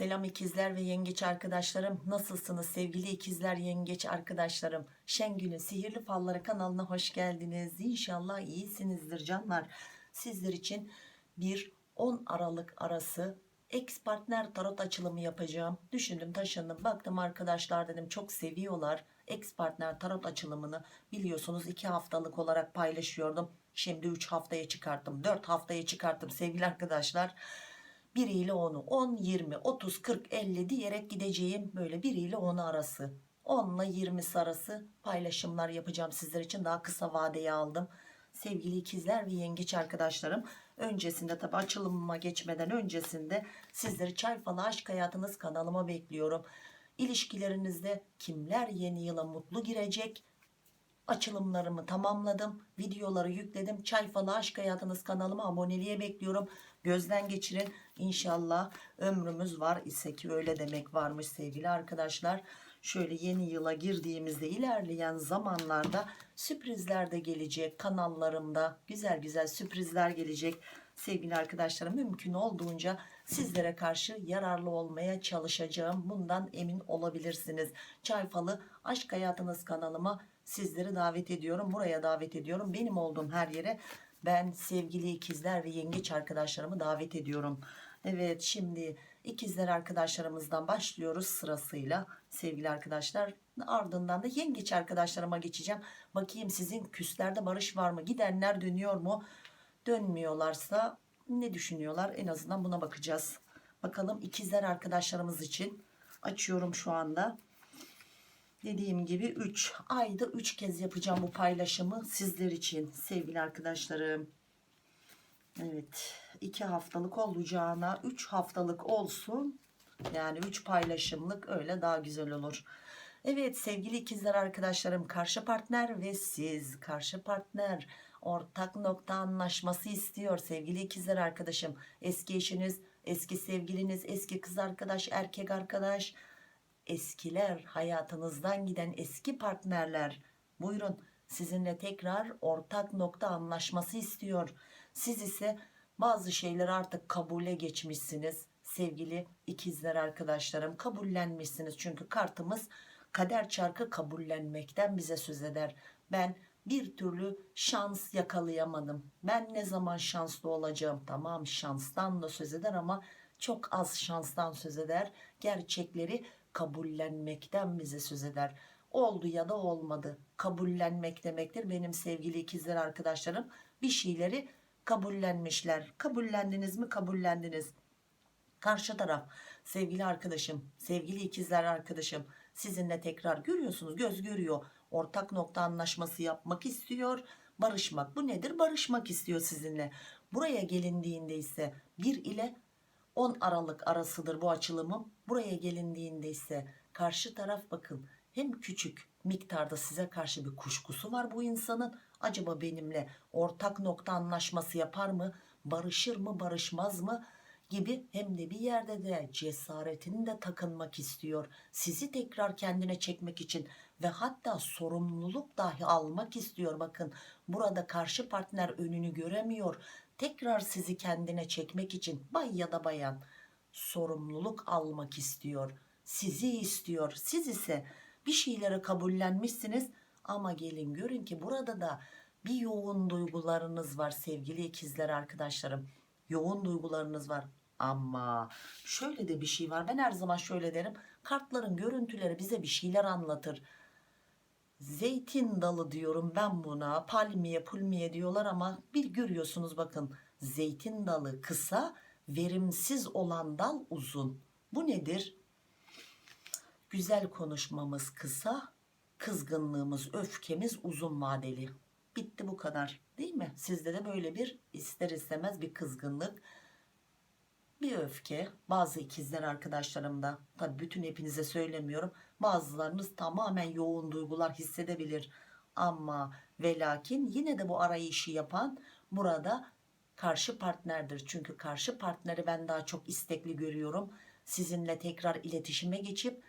Selam ikizler ve yengeç arkadaşlarım. Nasılsınız sevgili ikizler yengeç arkadaşlarım? Şengül'ün Sihirli Falları kanalına hoş geldiniz. İnşallah iyisinizdir canlar. Sizler için bir 10 Aralık arası ex partner tarot açılımı yapacağım. Düşündüm taşındım baktım arkadaşlar dedim çok seviyorlar. Ex partner tarot açılımını biliyorsunuz 2 haftalık olarak paylaşıyordum. Şimdi 3 haftaya çıkarttım 4 haftaya çıkarttım sevgili arkadaşlar. 1 ile 10'u 10, 20, 30, 40, 50 diyerek gideceğim. Böyle 1 ile 10 arası. 10 ile 20 arası paylaşımlar yapacağım sizler için. Daha kısa vadeye aldım. Sevgili ikizler ve yengeç arkadaşlarım öncesinde tabi açılımıma geçmeden öncesinde sizleri çay falı aşk hayatınız kanalıma bekliyorum. İlişkilerinizde kimler yeni yıla mutlu girecek açılımlarımı tamamladım. Videoları yükledim. Çay falı aşk hayatınız kanalıma aboneliğe bekliyorum. Gözden geçirin. İnşallah ömrümüz var ise ki öyle demek varmış sevgili arkadaşlar. Şöyle yeni yıla girdiğimizde ilerleyen zamanlarda sürprizler de gelecek. Kanallarımda güzel güzel sürprizler gelecek. Sevgili arkadaşlarım mümkün olduğunca sizlere karşı yararlı olmaya çalışacağım. Bundan emin olabilirsiniz. Çay falı aşk hayatınız kanalıma sizleri davet ediyorum. Buraya davet ediyorum. Benim olduğum her yere ben sevgili ikizler ve yengeç arkadaşlarımı davet ediyorum. Evet şimdi ikizler arkadaşlarımızdan başlıyoruz sırasıyla sevgili arkadaşlar. Ardından da yengeç arkadaşlarıma geçeceğim. Bakayım sizin küslerde barış var mı? Gidenler dönüyor mu? Dönmüyorlarsa ne düşünüyorlar? En azından buna bakacağız. Bakalım ikizler arkadaşlarımız için açıyorum şu anda. Dediğim gibi 3 ayda 3 kez yapacağım bu paylaşımı sizler için sevgili arkadaşlarım. Evet 2 haftalık olacağına 3 haftalık olsun. Yani 3 paylaşımlık öyle daha güzel olur. Evet sevgili ikizler arkadaşlarım karşı partner ve siz karşı partner ortak nokta anlaşması istiyor sevgili ikizler arkadaşım. Eski eşiniz, eski sevgiliniz, eski kız arkadaş, erkek arkadaş, eskiler hayatınızdan giden eski partnerler buyurun sizinle tekrar ortak nokta anlaşması istiyor. Siz ise bazı şeyleri artık kabule geçmişsiniz sevgili ikizler arkadaşlarım kabullenmişsiniz çünkü kartımız kader çarkı kabullenmekten bize söz eder. Ben bir türlü şans yakalayamadım. Ben ne zaman şanslı olacağım? Tamam şanstan da söz eder ama çok az şanstan söz eder. Gerçekleri kabullenmekten bize söz eder. Oldu ya da olmadı. Kabullenmek demektir. Benim sevgili ikizler arkadaşlarım bir şeyleri kabullenmişler. Kabullendiniz mi? Kabullendiniz. Karşı taraf sevgili arkadaşım, sevgili ikizler arkadaşım sizinle tekrar görüyorsunuz göz görüyor. Ortak nokta anlaşması yapmak istiyor. Barışmak bu nedir? Barışmak istiyor sizinle. Buraya gelindiğinde ise 1 ile 10 Aralık arasıdır bu açılımım. Buraya gelindiğinde ise karşı taraf bakın hem küçük miktarda size karşı bir kuşkusu var bu insanın. Acaba benimle ortak nokta anlaşması yapar mı? Barışır mı barışmaz mı? gibi hem de bir yerde de cesaretini de takınmak istiyor. Sizi tekrar kendine çekmek için ve hatta sorumluluk dahi almak istiyor. Bakın burada karşı partner önünü göremiyor. Tekrar sizi kendine çekmek için bay ya da bayan sorumluluk almak istiyor. Sizi istiyor. Siz ise bir şeyleri kabullenmişsiniz ama gelin görün ki burada da bir yoğun duygularınız var sevgili ikizler arkadaşlarım. Yoğun duygularınız var ama şöyle de bir şey var. Ben her zaman şöyle derim. Kartların görüntüleri bize bir şeyler anlatır. Zeytin dalı diyorum ben buna. Palmiye pulmiye diyorlar ama bir görüyorsunuz bakın. Zeytin dalı kısa, verimsiz olan dal uzun. Bu nedir? Güzel konuşmamız kısa, kızgınlığımız, öfkemiz uzun vadeli. Bitti bu kadar değil mi? Sizde de böyle bir ister istemez bir kızgınlık, bir öfke. Bazı ikizler arkadaşlarımda tabi bütün hepinize söylemiyorum bazılarınız tamamen yoğun duygular hissedebilir. Ama ve lakin yine de bu arayışı yapan burada karşı partnerdir. Çünkü karşı partneri ben daha çok istekli görüyorum. Sizinle tekrar iletişime geçip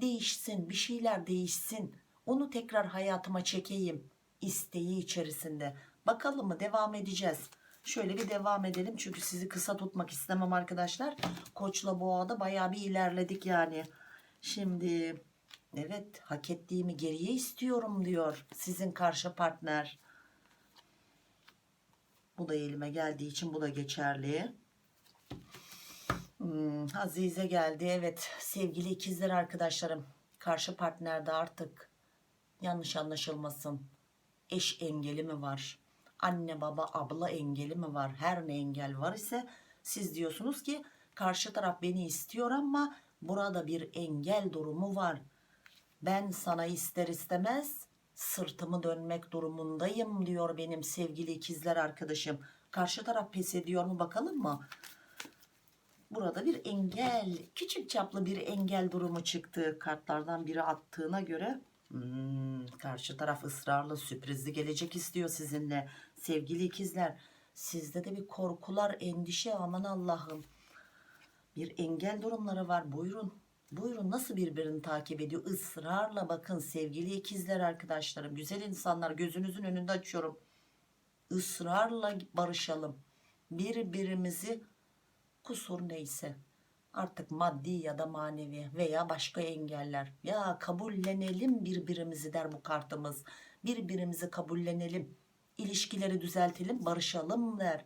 değişsin bir şeyler değişsin. Onu tekrar hayatıma çekeyim. isteği içerisinde. Bakalım mı? Devam edeceğiz Şöyle bir devam edelim çünkü sizi kısa tutmak istemem arkadaşlar. Koçla boğada bayağı bir ilerledik yani. Şimdi evet hak ettiğimi geriye istiyorum diyor sizin karşı partner. Bu da elime geldiği için bu da geçerli. Hmm, Azize geldi. Evet sevgili ikizler arkadaşlarım. Karşı partnerde artık yanlış anlaşılmasın. Eş engeli mi var? Anne baba abla engeli mi var? Her ne engel var ise siz diyorsunuz ki karşı taraf beni istiyor ama burada bir engel durumu var. Ben sana ister istemez sırtımı dönmek durumundayım diyor benim sevgili ikizler arkadaşım. Karşı taraf pes ediyor mu bakalım mı? Burada bir engel, küçük çaplı bir engel durumu çıktı. Kartlardan biri attığına göre hmm, karşı taraf ısrarlı sürprizli gelecek istiyor sizinle. Sevgili ikizler, sizde de bir korkular, endişe aman Allah'ım. Bir engel durumları var. Buyurun. Buyurun nasıl birbirini takip ediyor? Israrla bakın sevgili ikizler arkadaşlarım. Güzel insanlar gözünüzün önünde açıyorum. Israrla barışalım. Birbirimizi kusur neyse artık maddi ya da manevi veya başka engeller ya kabullenelim birbirimizi der bu kartımız birbirimizi kabullenelim ilişkileri düzeltelim barışalım der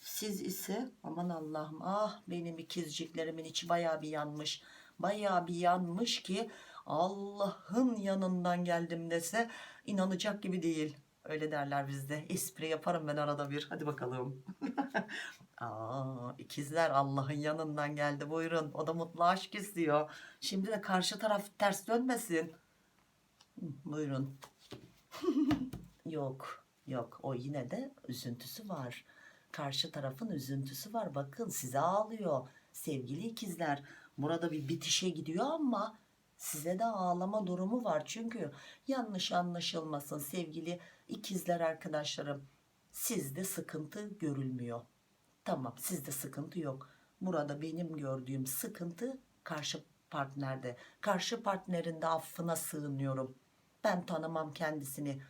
siz ise aman Allah'ım ah benim ikizciklerimin içi baya bir yanmış baya bir yanmış ki Allah'ın yanından geldim dese inanacak gibi değil öyle derler bizde espri yaparım ben arada bir hadi bakalım Aa, ikizler Allah'ın yanından geldi buyurun. O da mutlu aşk istiyor. Şimdi de karşı taraf ters dönmesin. Buyurun. yok yok o yine de üzüntüsü var. Karşı tarafın üzüntüsü var. Bakın size ağlıyor. Sevgili ikizler burada bir bitişe gidiyor ama size de ağlama durumu var. Çünkü yanlış anlaşılmasın sevgili ikizler arkadaşlarım. Sizde sıkıntı görülmüyor. Tamam sizde sıkıntı yok. Burada benim gördüğüm sıkıntı karşı partnerde. Karşı partnerin de affına sığınıyorum. Ben tanımam kendisini.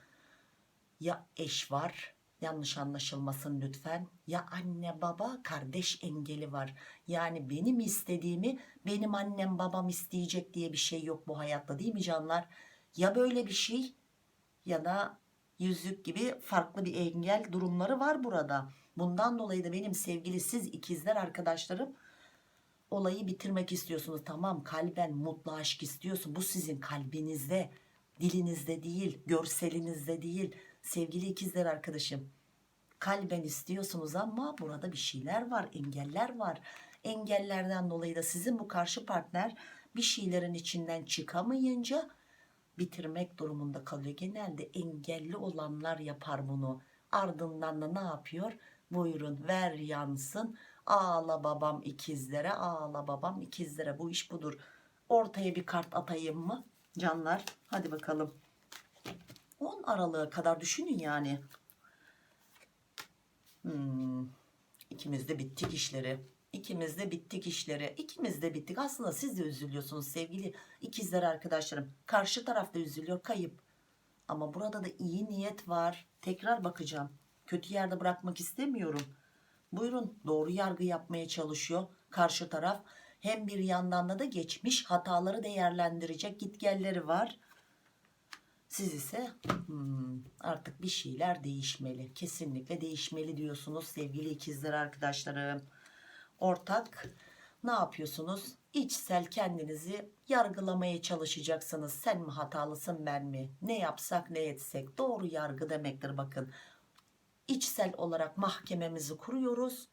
Ya eş var yanlış anlaşılmasın lütfen. Ya anne baba kardeş engeli var. Yani benim istediğimi benim annem babam isteyecek diye bir şey yok bu hayatta değil mi canlar? Ya böyle bir şey ya da yüzük gibi farklı bir engel durumları var burada. Bundan dolayı da benim sevgili siz ikizler arkadaşlarım olayı bitirmek istiyorsunuz. Tamam kalben mutlu aşk istiyorsun. Bu sizin kalbinizde, dilinizde değil, görselinizde değil. Sevgili ikizler arkadaşım kalben istiyorsunuz ama burada bir şeyler var, engeller var. Engellerden dolayı da sizin bu karşı partner bir şeylerin içinden çıkamayınca bitirmek durumunda kalıyor. Genelde engelli olanlar yapar bunu. Ardından da ne yapıyor? Buyurun ver yansın. Ağla babam ikizlere, ağla babam ikizlere. Bu iş budur. Ortaya bir kart atayım mı? Canlar hadi bakalım. 10 Aralık'a kadar düşünün yani. Hmm. İkimiz de bittik işleri. İkimiz de bittik işleri. İkimiz de bittik. Aslında siz de üzülüyorsunuz sevgili ikizler arkadaşlarım. Karşı tarafta üzülüyor kayıp. Ama burada da iyi niyet var. Tekrar bakacağım. Kötü yerde bırakmak istemiyorum. Buyurun doğru yargı yapmaya çalışıyor karşı taraf. Hem bir yandan da, da geçmiş hataları değerlendirecek gitgelleri var. Siz ise hmm, artık bir şeyler değişmeli. Kesinlikle değişmeli diyorsunuz sevgili ikizler arkadaşlarım. Ortak ne yapıyorsunuz? İçsel kendinizi yargılamaya çalışacaksınız. Sen mi hatalısın ben mi? Ne yapsak ne etsek doğru yargı demektir bakın. İçsel olarak mahkememizi kuruyoruz.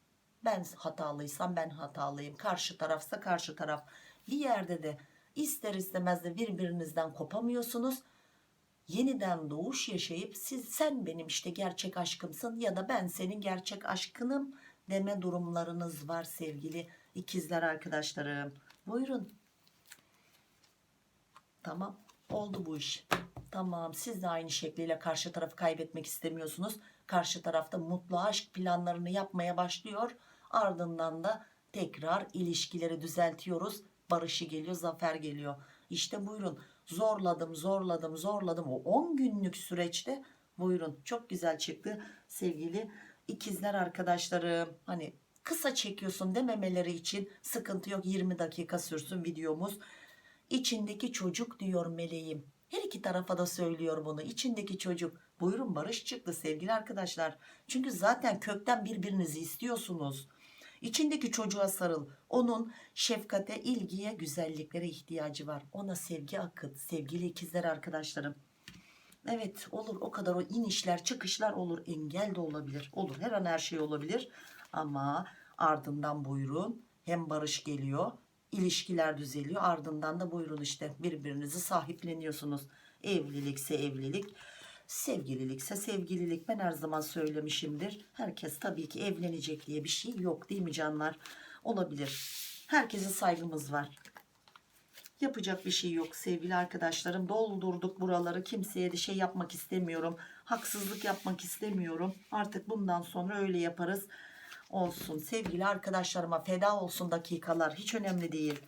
Ben hatalıysam ben hatalıyım. Karşı tarafsa karşı taraf. Bir yerde de ister istemez de birbirinizden kopamıyorsunuz yeniden doğuş yaşayıp siz sen benim işte gerçek aşkımsın ya da ben senin gerçek aşkınım deme durumlarınız var sevgili ikizler arkadaşlarım. Buyurun. Tamam oldu bu iş. Tamam siz de aynı şekliyle karşı tarafı kaybetmek istemiyorsunuz. Karşı tarafta mutlu aşk planlarını yapmaya başlıyor. Ardından da tekrar ilişkileri düzeltiyoruz. Barışı geliyor, zafer geliyor. İşte buyurun zorladım zorladım zorladım. O 10 günlük süreçte buyurun çok güzel çıktı sevgili ikizler arkadaşlarım. Hani kısa çekiyorsun dememeleri için sıkıntı yok. 20 dakika sürsün videomuz. İçindeki çocuk diyor meleğim. Her iki tarafa da söylüyor bunu. İçindeki çocuk. Buyurun barış çıktı sevgili arkadaşlar. Çünkü zaten kökten birbirinizi istiyorsunuz İçindeki çocuğa sarıl. Onun şefkate ilgiye güzelliklere ihtiyacı var. Ona sevgi akıt. Sevgili ikizler arkadaşlarım. Evet olur. O kadar o inişler çıkışlar olur. Engel de olabilir. Olur. Her an her şey olabilir. Ama ardından buyurun hem barış geliyor ilişkiler düzeliyor. Ardından da buyurun işte birbirinizi sahipleniyorsunuz. Evlilikse evlilik sevgililikse sevgililik ben her zaman söylemişimdir herkes tabii ki evlenecek diye bir şey yok değil mi canlar olabilir herkese saygımız var Yapacak bir şey yok sevgili arkadaşlarım. Doldurduk buraları. Kimseye de şey yapmak istemiyorum. Haksızlık yapmak istemiyorum. Artık bundan sonra öyle yaparız. Olsun. Sevgili arkadaşlarıma feda olsun dakikalar. Hiç önemli değil.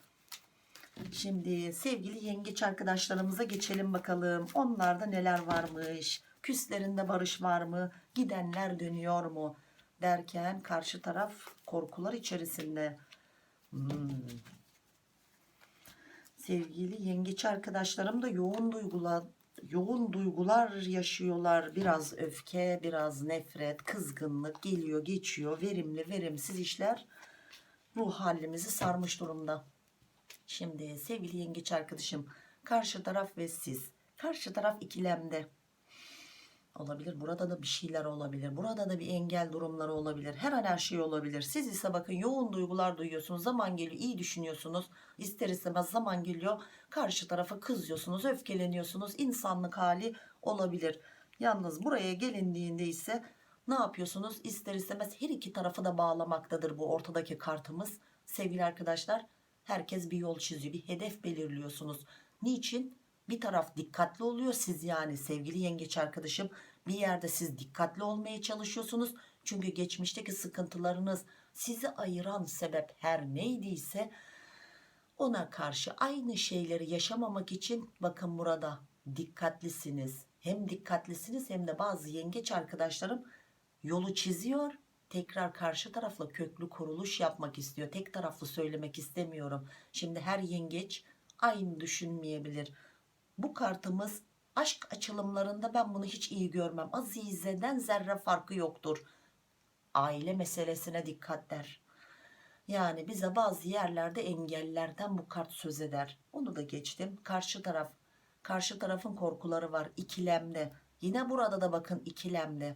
Şimdi sevgili yengeç arkadaşlarımıza geçelim bakalım. Onlarda neler varmış? Küslerinde barış var mı? Gidenler dönüyor mu? Derken karşı taraf korkular içerisinde. Hmm sevgili yengeç arkadaşlarım da yoğun duygular yoğun duygular yaşıyorlar. Biraz öfke, biraz nefret, kızgınlık geliyor, geçiyor. Verimli, verimsiz işler ruh halimizi sarmış durumda. Şimdi sevgili yengeç arkadaşım, karşı taraf ve siz. Karşı taraf ikilemde olabilir. Burada da bir şeyler olabilir. Burada da bir engel durumları olabilir. Her an her şey olabilir. Siz ise bakın yoğun duygular duyuyorsunuz. Zaman geliyor iyi düşünüyorsunuz. İster istemez zaman geliyor. Karşı tarafa kızıyorsunuz. Öfkeleniyorsunuz. İnsanlık hali olabilir. Yalnız buraya gelindiğinde ise ne yapıyorsunuz? İster istemez her iki tarafı da bağlamaktadır bu ortadaki kartımız. Sevgili arkadaşlar herkes bir yol çiziyor. Bir hedef belirliyorsunuz. Niçin? bir taraf dikkatli oluyor siz yani sevgili yengeç arkadaşım bir yerde siz dikkatli olmaya çalışıyorsunuz çünkü geçmişteki sıkıntılarınız sizi ayıran sebep her neydiyse ona karşı aynı şeyleri yaşamamak için bakın burada dikkatlisiniz hem dikkatlisiniz hem de bazı yengeç arkadaşlarım yolu çiziyor tekrar karşı tarafla köklü kuruluş yapmak istiyor tek taraflı söylemek istemiyorum şimdi her yengeç aynı düşünmeyebilir bu kartımız aşk açılımlarında ben bunu hiç iyi görmem. Azize'den zerre farkı yoktur. Aile meselesine dikkat der. Yani bize bazı yerlerde engellerden bu kart söz eder. Onu da geçtim. Karşı taraf. Karşı tarafın korkuları var. ikilemde. Yine burada da bakın ikilemde.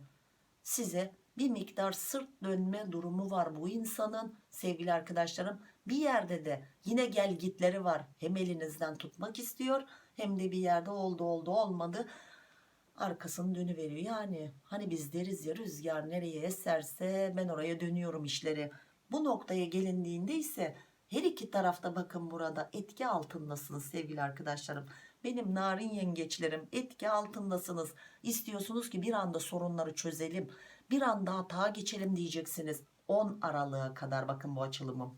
Size bir miktar sırt dönme durumu var bu insanın sevgili arkadaşlarım. Bir yerde de yine gel gitleri var. Hem elinizden tutmak istiyor hem de bir yerde oldu oldu olmadı arkasını dönüveriyor. Yani hani biz deriz ya rüzgar nereye eserse ben oraya dönüyorum işleri. Bu noktaya gelindiğinde ise her iki tarafta bakın burada etki altındasınız sevgili arkadaşlarım. Benim narin yengeçlerim etki altındasınız. İstiyorsunuz ki bir anda sorunları çözelim. Bir anda hata geçelim diyeceksiniz. 10 Aralık'a kadar bakın bu açılımım.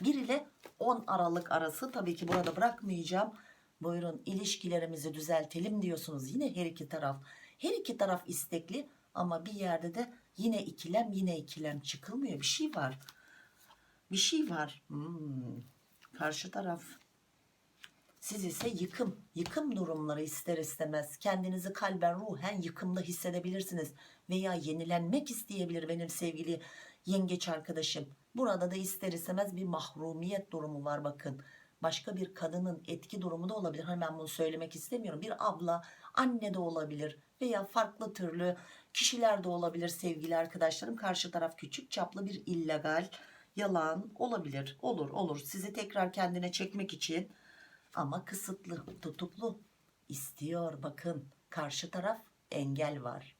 1 ile 10 Aralık arası tabii ki burada bırakmayacağım. Buyurun ilişkilerimizi düzeltelim diyorsunuz. Yine her iki taraf. Her iki taraf istekli ama bir yerde de yine ikilem yine ikilem çıkılmıyor. Bir şey var. Bir şey var. Hmm. Karşı taraf. Siz ise yıkım, yıkım durumları ister istemez. Kendinizi kalben ruhen yıkımda hissedebilirsiniz. Veya yenilenmek isteyebilir benim sevgili yengeç arkadaşım. Burada da ister istemez bir mahrumiyet durumu var bakın başka bir kadının etki durumu da olabilir. Hani ben bunu söylemek istemiyorum. Bir abla, anne de olabilir veya farklı türlü kişiler de olabilir sevgili arkadaşlarım. Karşı taraf küçük çaplı bir illegal, yalan olabilir. Olur olur sizi tekrar kendine çekmek için ama kısıtlı, tutuklu istiyor. Bakın karşı taraf engel var.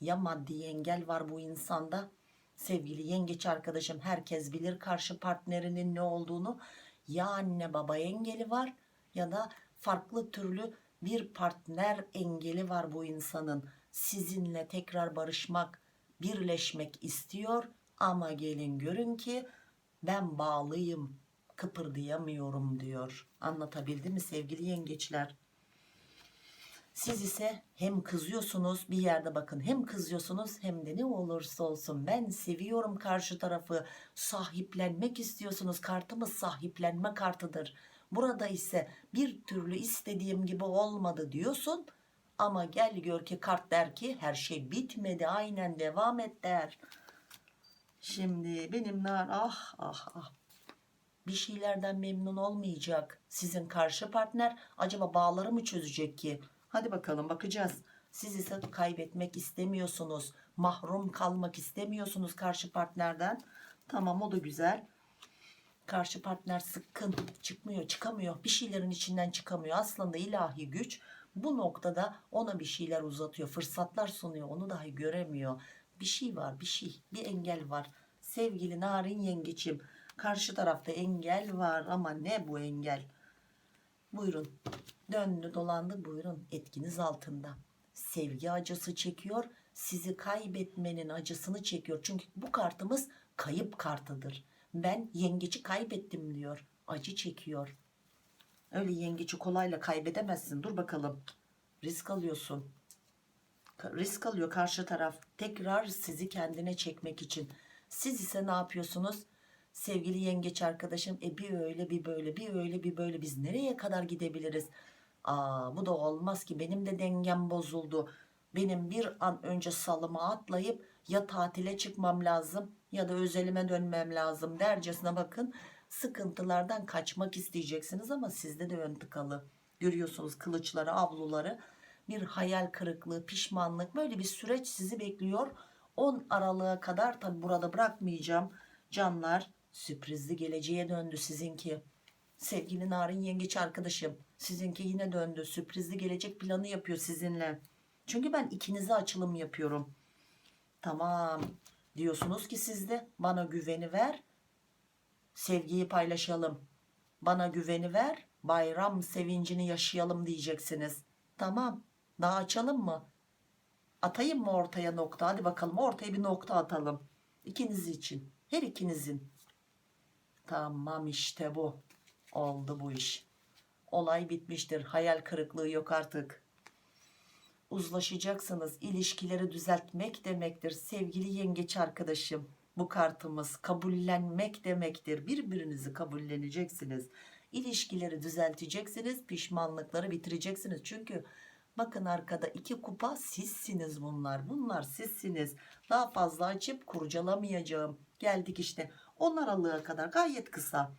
Ya maddi engel var bu insanda sevgili yengeç arkadaşım herkes bilir karşı partnerinin ne olduğunu ya anne baba engeli var ya da farklı türlü bir partner engeli var bu insanın. Sizinle tekrar barışmak, birleşmek istiyor ama gelin görün ki ben bağlıyım, kıpırdayamıyorum diyor. Anlatabildim mi sevgili yengeçler? Siz ise hem kızıyorsunuz bir yerde bakın hem kızıyorsunuz hem de ne olursa olsun ben seviyorum karşı tarafı sahiplenmek istiyorsunuz kartımız sahiplenme kartıdır. Burada ise bir türlü istediğim gibi olmadı diyorsun ama gel gör ki kart der ki her şey bitmedi aynen devam et der. Şimdi benim nar ah ah ah bir şeylerden memnun olmayacak. Sizin karşı partner acaba bağları mı çözecek ki? Hadi bakalım bakacağız. Siz ise kaybetmek istemiyorsunuz. Mahrum kalmak istemiyorsunuz karşı partnerden. Tamam o da güzel. Karşı partner sıkkın çıkmıyor çıkamıyor. Bir şeylerin içinden çıkamıyor. Aslında ilahi güç bu noktada ona bir şeyler uzatıyor. Fırsatlar sunuyor. Onu dahi göremiyor. Bir şey var bir şey. Bir engel var. Sevgili narin yengeçim. Karşı tarafta engel var ama ne bu engel? Buyurun. Döndü dolandı buyurun etkiniz altında. Sevgi acısı çekiyor. Sizi kaybetmenin acısını çekiyor. Çünkü bu kartımız kayıp kartıdır. Ben yengeci kaybettim diyor. Acı çekiyor. Öyle yengeci kolayla kaybedemezsin. Dur bakalım. Risk alıyorsun. Risk alıyor karşı taraf. Tekrar sizi kendine çekmek için. Siz ise ne yapıyorsunuz? Sevgili yengeç arkadaşım e bir öyle bir böyle bir öyle bir böyle biz nereye kadar gidebiliriz? Aa bu da olmaz ki benim de dengem bozuldu. Benim bir an önce salıma atlayıp ya tatile çıkmam lazım ya da özelime dönmem lazım dercesine bakın. Sıkıntılardan kaçmak isteyeceksiniz ama sizde de ön tıkalı. Görüyorsunuz kılıçları, avluları. Bir hayal kırıklığı, pişmanlık böyle bir süreç sizi bekliyor. 10 Aralık'a kadar tabi burada bırakmayacağım. Canlar sürprizli geleceğe döndü sizinki. Sevgili Narin Yengeç arkadaşım sizinki yine döndü. Sürprizli gelecek planı yapıyor sizinle. Çünkü ben ikinize açılım yapıyorum. Tamam diyorsunuz ki siz de bana güveni ver. Sevgiyi paylaşalım. Bana güveni ver. Bayram sevincini yaşayalım diyeceksiniz. Tamam. Daha açalım mı? Atayım mı ortaya nokta? Hadi bakalım ortaya bir nokta atalım. İkiniz için. Her ikinizin. Tamam işte bu. Oldu bu iş. Olay bitmiştir. Hayal kırıklığı yok artık. Uzlaşacaksınız. İlişkileri düzeltmek demektir. Sevgili yengeç arkadaşım. Bu kartımız kabullenmek demektir. Birbirinizi kabulleneceksiniz. İlişkileri düzelteceksiniz. Pişmanlıkları bitireceksiniz. Çünkü bakın arkada iki kupa sizsiniz bunlar. Bunlar sizsiniz. Daha fazla açıp kurcalamayacağım. Geldik işte 10 Aralık'a kadar gayet kısa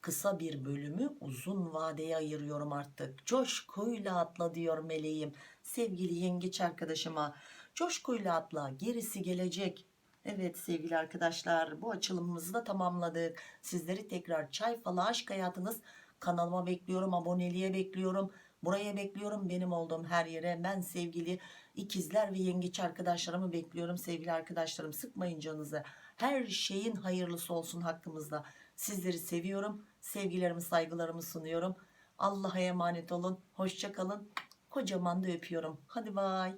kısa bir bölümü uzun vadeye ayırıyorum artık. Coşkuyla atla diyor meleğim. Sevgili yengeç arkadaşıma coşkuyla atla gerisi gelecek. Evet sevgili arkadaşlar bu açılımımızı da tamamladık. Sizleri tekrar çay falı aşk hayatınız kanalıma bekliyorum. Aboneliğe bekliyorum. Buraya bekliyorum benim olduğum her yere. Ben sevgili ikizler ve yengeç arkadaşlarımı bekliyorum. Sevgili arkadaşlarım sıkmayın canınızı. Her şeyin hayırlısı olsun hakkımızda. Sizleri seviyorum. Sevgilerimi saygılarımı sunuyorum. Allah'a emanet olun. Hoşça kalın. Kocaman da öpüyorum. Hadi bay.